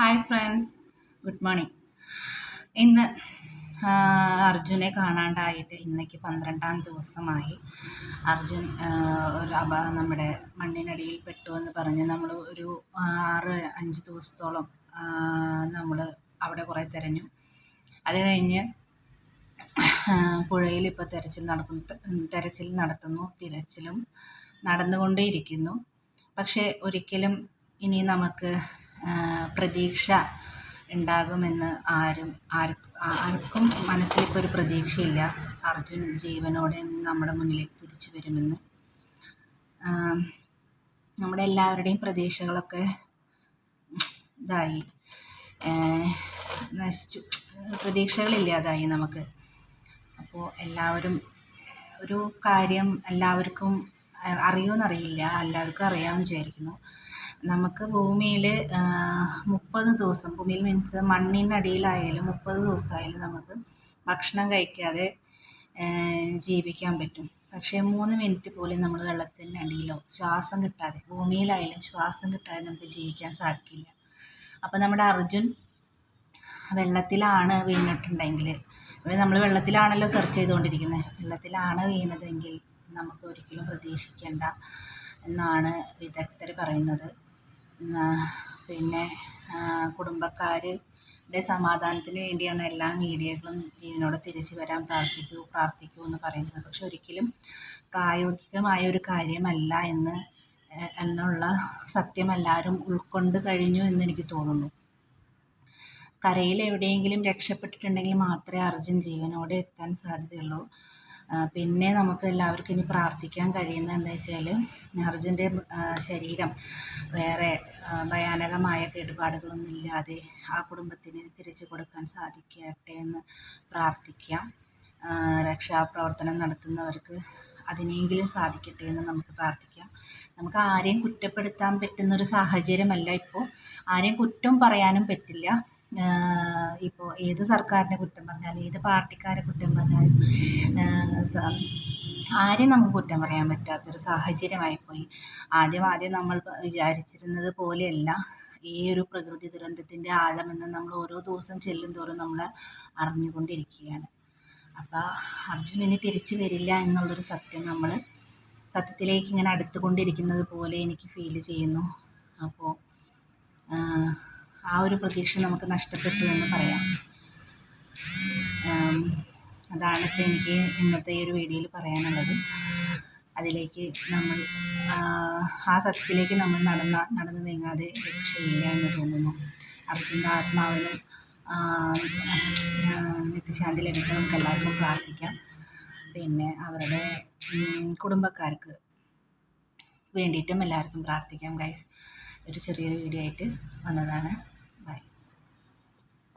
Hi friends good morning ഇന്ന് അർജുനെ കാണാണ്ടായിട്ട് ഇന്നേക്ക് പന്ത്രണ്ടാം ദിവസമായി. അർജുൻ ഒരു അപ നമ്മുടെ മണ്ണിനടിയിൽ പെട്ടു എന്ന് പറഞ്ഞ് നമ്മൾ ഒരു ആറ് അഞ്ച് ദിവസത്തോളം നമ്മൾ അവിടെ കുറേ തിരഞ്ഞു. അത് കഴിഞ്ഞ് പുഴയിൽ ഇപ്പോൾ തെരച്ചിൽ നടക്കുന്നു തിരച്ചിൽ നടത്തുന്നു തിരച്ചിലും നടന്നുകൊണ്ടേയിരിക്കുന്നു. പക്ഷേ ഒരിക്കലും ഇനി നമുക്ക് പ്രതീക്ഷ ഉണ്ടാകുമെന്ന് ആരും ആർക്കും മനസ്സിലിപ്പോൾ ഒരു പ്രതീക്ഷയില്ല. അർജുൻ ജീവനോടെ നമ്മുടെ മുന്നിലേക്ക് തിരിച്ചു വരുമെന്ന്. നമ്മുടെ എല്ലാവരുടെയും പ്രതീക്ഷകളൊക്കെ ഇതായി. നശിച്ചു. പ്രതീക്ഷകളില്ലാതായി നമുക്ക്. അപ്പോൾ എല്ലാവരും ഒരു കാര്യം എല്ലാവർക്കും അറിയുമെന്നറിയില്ല എല്ലാവർക്കും അറിയാമെന്ന് വിചാരിക്കുന്നു. നമുക്ക് ഭൂമിയിൽ മുപ്പത് ദിവസം ഭൂമിയിൽ മീൻസ് മണ്ണിനടിയിലായാലും മുപ്പത് ദിവസമായാലും നമുക്ക് ഭക്ഷണം കഴിക്കാതെ ജീവിക്കാൻ പറ്റും. പക്ഷേ മൂന്ന് മിനിറ്റ് പോലും നമ്മൾ വെള്ളത്തിന്റെ അടിയിലോ ശ്വാസം കിട്ടാതെ ഭൂമിയിലായാലും ശ്വാസം കിട്ടാതെ നമുക്ക് ജീവിക്കാൻ സാധിക്കില്ല. അപ്പോൾ നമ്മുടെ അർജുൻ വെള്ളത്തിലാണ് വീണിട്ടുണ്ടെങ്കിൽ നമ്മൾ വെള്ളത്തിലാണല്ലോ സെർച്ച് ചെയ്തുകൊണ്ടിരിക്കുന്നത് വെള്ളത്തിലാണ് വീണതെങ്കിൽ നമുക്ക് ഒരിക്കലും പ്രതീക്ഷിക്കേണ്ട എന്നാണ് വിദഗ്ധർ പറയുന്നത്. പിന്നെ കുടുംബക്കാരുടെ സമാധാനത്തിന് വേണ്ടിയാണ് എല്ലാ മീഡിയകളും ജീവനോടെ തിരിച്ചു വരാൻ പ്രാർത്ഥിക്കൂ പ്രാർത്ഥിക്കൂ എന്ന് പറയുന്നത്. പക്ഷെ ഒരിക്കലും പ്രായോഗികമായ ഒരു കാര്യമല്ല എന്ന് എന്നുള്ള സത്യം എല്ലാവരും ഉൾക്കൊണ്ട് കഴിഞ്ഞു എന്ന് എനിക്ക് തോന്നുന്നു. കരയിൽ എവിടെയെങ്കിലും രക്ഷപ്പെട്ടിട്ടുണ്ടെങ്കിൽ മാത്രമേ അർജുൻ ജീവനോടെ എത്താൻ സാധ്യതയുള്ളൂ. പിന്നെ നമുക്ക് എല്ലാവർക്കും ഇനി പ്രാർത്ഥിക്കാൻ കഴിയുന്നത് എന്താ വെച്ചാൽ അർജുന്റെ ശരീരം വേറെ ഭയാനകമായ കേടുപാടുകളൊന്നും ഇല്ലാതെ ആ കുടുംബത്തിന് തിരിച്ചു കൊടുക്കാൻ സാധിക്കട്ടെ എന്ന് പ്രാർത്ഥിക്കാം. രക്ഷാപ്രവർത്തനം നടത്തുന്നവർക്ക് അതിനെങ്കിലും സാധിക്കട്ടെ എന്ന് നമുക്ക് പ്രാർത്ഥിക്കാം. നമുക്ക് ആരെയും കുറ്റപ്പെടുത്താൻ പറ്റുന്ന ഒരു സാഹചര്യമല്ല ഇപ്പോൾ. ആരെയും കുറ്റം പറയാനും പറ്റില്ല. ഇപ്പോൾ ഏത് സർക്കാരിനെ കുറ്റം പറഞ്ഞാലും ഏത് പാർട്ടിക്കാരെ കുറ്റം പറഞ്ഞാലും ആരെയും നമുക്ക് കുറ്റം പറയാൻ പറ്റാത്തൊരു സാഹചര്യമായിപ്പോയി ആദ്യം ആദ്യം നമ്മൾ വിചാരിച്ചിരുന്നത് പോലെയല്ല. ഈ ഒരു പ്രകൃതി ദുരന്തത്തിന്റെ ആഴമെന്ന് നമ്മൾ ഓരോ ദിവസം ചെല്ലും തോറും നമ്മൾ അറിഞ്ഞുകൊണ്ടിരിക്കുകയാണ്. അപ്പോൾ അർജുൻ ഇനി തിരിച്ചു വരില്ല എന്നുള്ളൊരു സത്യം നമ്മൾ സത്യത്തിലേക്ക് ഇങ്ങനെ അടുത്തുകൊണ്ടിരിക്കുന്നത് പോലെ എനിക്ക് ഫീൽ ചെയ്യുന്നു. അപ്പോൾ ആ ഒരു പ്രതീക്ഷ നമുക്ക് നഷ്ടപ്പെട്ടു എന്ന് പറയാം. അതാണ് ഇപ്പോൾ എനിക്ക് ഇന്നത്തെ ഈ ഒരു വീഡിയോയിൽ പറയാനുള്ളത്. അതിലേക്ക് നമ്മൾ ആ, സത്യത്തിലേക്ക് നമ്മൾ നടന്ന നടന്നു നീങ്ങാതെ രക്ഷയില്ല എന്ന് തോന്നുന്നു. അർജുന്റെ ആത്മാവിനും നിത്യശാന്തി ലഭിക്കാൻ നമുക്ക് എല്ലാവർക്കും പ്രാർത്ഥിക്കാം. പിന്നെ അവരുടെ കുടുംബക്കാർക്ക് വേണ്ടിയിട്ടും എല്ലാവർക്കും പ്രാർത്ഥിക്കാം ഗൈസ് ഒരു ചെറിയൊരു വീഡിയോ ആയിട്ട് വന്നതാണ്.